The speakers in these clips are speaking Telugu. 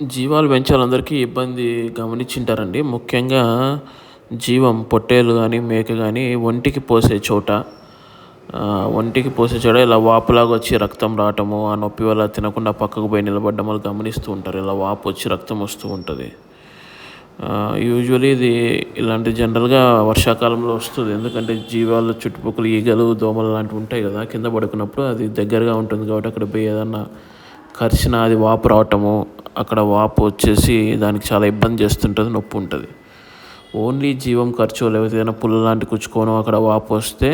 జీవాలు పెంచాలందరికీ ఇబ్బంది గమనించింటారండి ముఖ్యంగా జీవం పొట్టేలు కానీ మేక కానీ ఒంటికి పోసే చోట ఒంటికి పోసే చోట ఇలా వాపులాగా వచ్చి రక్తం రావటము ఆ నొప్పి వల్ల తినకుండా పక్కకు పోయి నిలబడ్డం వల్ల గమనిస్తూ ఉంటారు. ఇలా వాపు వచ్చి రక్తం వస్తూ ఉంటుంది. యూజువలీ ఇది ఇలాంటి జనరల్గా వర్షాకాలంలో వస్తుంది. ఎందుకంటే జీవాల చుట్టుపక్కల ఈగలు దోమలు లాంటివి ఉంటాయి కదా కింద పడుకున్నప్పుడు అది దగ్గరగా ఉంటుంది కాబట్టి అక్కడ పోయి ఏదన్నా కరిచిన అది వాపు రావటము అక్కడ వాపు వచ్చేసి దానికి చాలా ఇబ్బంది చేస్తుంటుంది నొప్పి ఉంటుంది. ఓన్లీ జీవం ఖర్చు లేకపోతే ఏదైనా పుల్ల లాంటి కుచ్చుకోవడం అక్కడ వాపు వస్తే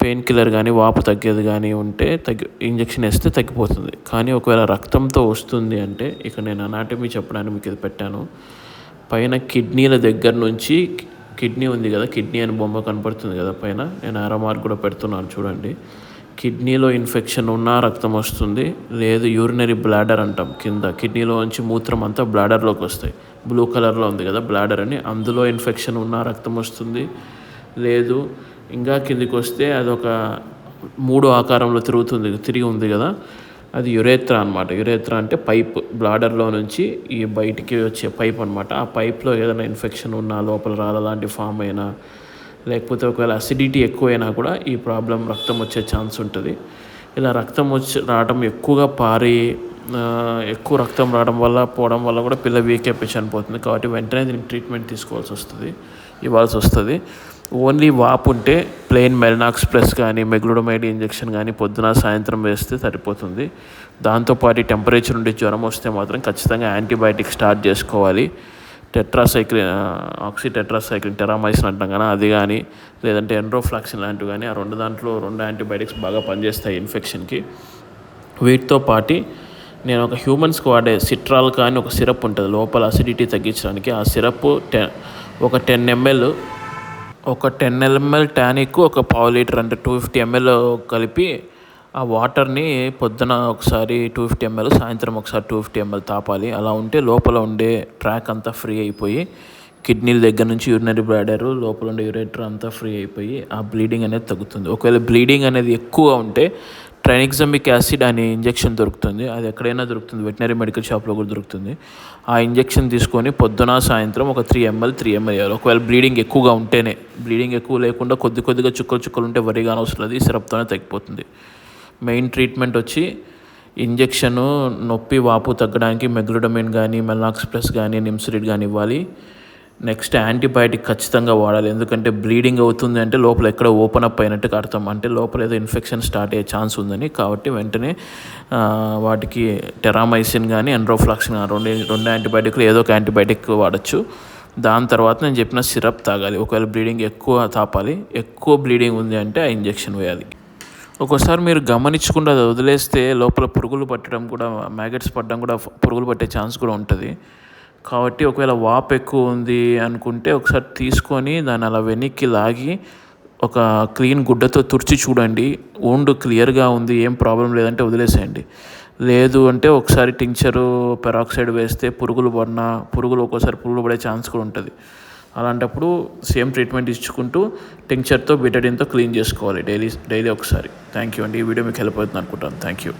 పెయిన్ కిల్లర్ కానీ వాపు తగ్గేది కానీ ఉంటే తగ్గి ఇంజక్షన్ వేస్తే తగ్గిపోతుంది. కానీ ఒకవేళ రక్తంతో వస్తుంది అంటే ఇక నేను అనాటమీ చెప్పడానికి మీకు ఇది పెట్టాను. పైన కిడ్నీల దగ్గర నుంచి కిడ్నీ ఉంది కదా కిడ్నీ అని బొమ్మ కనపడుతుంది కదా పైన. నేను ఆరో మార్క్ కూడా పెడుతున్నాను చూడండి. కిడ్నీలో ఇన్ఫెక్షన్ ఉన్నా రక్తం వస్తుంది లేదు యూరినరీ బ్లాడర్ అంటాం కింద. కిడ్నీలో నుంచి మూత్రం అంతా బ్లాడర్లోకి వస్తాయి. బ్లూ కలర్లో ఉంది కదా బ్లాడర్ అని. అందులో ఇన్ఫెక్షన్ ఉన్నా రక్తం వస్తుంది లేదు ఇంకా కిందికి వస్తే అదొక మూడు ఆకారంలో తిరుగుతుంది తిరిగి ఉంది కదా. అది యురేత్రా అనమాట యురేత్రా అంటే పైప్. బ్లాడర్లో నుంచి ఈ బయటికి వచ్చే పైప్ అనమాట ఆ పైప్లో ఏదైనా ఇన్ఫెక్షన్ ఉన్నా లోపల రాళ్ళ లాంటి ఫామ్ అయినా లేకపోతే ఒకవేళ అసిడిటీ ఎక్కువైనా కూడా ఈ ప్రాబ్లం రక్తం వచ్చే ఛాన్స్ ఉంటుంది. ఇలా రక్తం వచ్చి రావడం ఎక్కువగా పారి ఎక్కువ రక్తం రావడం వల్ల పోవడం వల్ల కూడా పిల్ల వీక్ అయిపోయి చనిపోతుంది. కాబట్టి వెంటనే దీనికి ట్రీట్మెంట్ తీసుకోవాల్సి వస్తుంది ఇవ్వాల్సి వస్తుంది. ఓన్లీ వాపు ఉంటే ప్లెయిన్ మెరినాక్స్ ప్లస్ కానీ మెగ్లుడమైడ్ ఇంజెక్షన్ కానీ పొద్దున సాయంత్రం వేస్తే సరిపోతుంది. దాంతోపాటు టెంపరేచర్ నుండి జ్వరం వస్తే మాత్రం ఖచ్చితంగా యాంటీబయాటిక్ స్టార్ట్ చేసుకోవాలి. టెట్రాసైక్లిన్ ఆక్సి టెట్రాసైక్లిన్ టెరామైసిన్ అంటాం కానీ అది కానీ లేదంటే ఎండ్రోఫ్లాక్సిన్ లాంటివి కానీ ఆ రెండు దాంట్లో రెండు యాంటీబయాటిక్స్ బాగా పనిచేస్తాయి ఇన్ఫెక్షన్కి వీటితో పాటు నేను ఒక హ్యూమన్స్కి వాడే సిట్రాల్ కానీ ఒక సిరప్ ఉంటుంది లోపల అసిడిటీ తగ్గించడానికి. ఆ సిరప్ టెన్ ఒక టెన్ ఎంఎల్ ఒక టెన్ ఎంఎల్ టానిక్ ఒక పావు లీటర్ అంటే టూ ఫిఫ్టీ ఎంఎల్ కలిపి ఆ వాటర్ని పొద్దున ఒకసారి టూ ఫిఫ్టీ ఎంఎల్ సాయంత్రం ఒకసారి టూ ఫిఫ్టీ ఎంఎల్ తాపాలి. అలా ఉంటే లోపల ఉండే ట్రాక్ అంతా ఫ్రీ అయిపోయి కిడ్నీల దగ్గర నుంచి యూరినరీ బ్లాడర్ లోపల ఉండే యూరేటర్ అంతా ఫ్రీ అయిపోయి ఆ బ్లీడింగ్ అనేది తగ్గుతుంది. ఒకవేళ బ్లీడింగ్ అనేది ఎక్కువగా ఉంటే ట్రైనిక్సమిక్ యాసిడ్ అనే ఇంజెక్షన్ దొరుకుతుంది. అది ఎక్కడైనా దొరుకుతుంది. వెటనరీ మెడికల్ షాప్లో కూడా దొరుకుతుంది. ఆ ఇంజెక్షన్ తీసుకొని పొద్దున సాయంత్రం ఒక త్రీ ఎంఎల్ త్రీ ఎంఎల్ వేయాలి. ఒకవేళ బ్లీడింగ్ ఎక్కువగా ఉంటేనే బ్లీడింగ్ ఎక్కువ లేకుండా కొద్ది కొద్దిగా చుక్కలు చుక్కలు ఉంటే వరిగా అవసరం అది సిరప్తోనే తగ్గిపోతుంది. మెయిన్ ట్రీట్మెంట్ వచ్చి ఇంజెక్షను నొప్పి వాపు తగ్గడానికి మెగ్లుడమిన్ కానీ మెలాక్స్ ప్లస్ కానీ నిమ్స్రిడ్ కానీ ఇవ్వాలి. నెక్స్ట్ యాంటీబయాటిక్ ఖచ్చితంగా వాడాలి. ఎందుకంటే బ్లీడింగ్ అవుతుంది అంటే లోపల ఎక్కడ ఓపెన్ అప్ అయినట్టుగా అర్థం. అంటే లోపల ఏదో ఇన్ఫెక్షన్ స్టార్ట్ అయ్యే ఛాన్స్ ఉందని. కాబట్టి వెంటనే వాటికి టెరామైసిన్ కానీ ఎండ్రోఫ్లాక్సిన్ రెండు రెండు యాంటీబయాటిక్లు ఏదో ఒక యాంటీబయాటిక్ వాడచ్చు. దాని తర్వాత నేను చెప్పిన సిరప్ తాగాలి. ఒకవేళ బ్లీడింగ్ ఎక్కువ తాపాలి. ఎక్కువ బ్లీడింగ్ ఉంది అంటే ఆ ఇంజెక్షన్ వేయాలి. ఒక్కోసారి మీరు గమనించకుండా అది వదిలేస్తే లోపల పురుగులు పట్టడం కూడా మ్యాగెట్స్ పట్టడం కూడా పురుగులు పట్టే ఛాన్స్ కూడా ఉంటుంది. కాబట్టి ఒకవేళ వాపు ఎక్కువ ఉంది అనుకుంటే ఒకసారి తీసుకొని దాన్ని అలా వెనక్కి లాగి ఒక క్లీన్ గుడ్డతో తుడిచి చూడండి. ఓండ్ క్లియర్గా ఉంది ఏం ప్రాబ్లం లేదంటే వదిలేసేయండి. లేదు అంటే ఒకసారి టింక్చరు పెరాక్సైడ్ వేస్తే పురుగులు పడిన పురుగులు ఒక్కోసారి పురుగులు పడే ఛాన్స్ కూడా ఉంటుంది. అలాంటప్పుడు సేమ్ ట్రీట్మెంట్ ఇచ్చుకుంటూ టింక్చర్తో బిటడిన్తో క్లీన్ చేసుకోవాలి డైలీ డైలీ ఒకసారి. థ్యాంక్ యూ అండి. ఈ వీడియో మీకు హెల్ప్ అవుతుంది అనుకుంటాను థ్యాంక్ యూ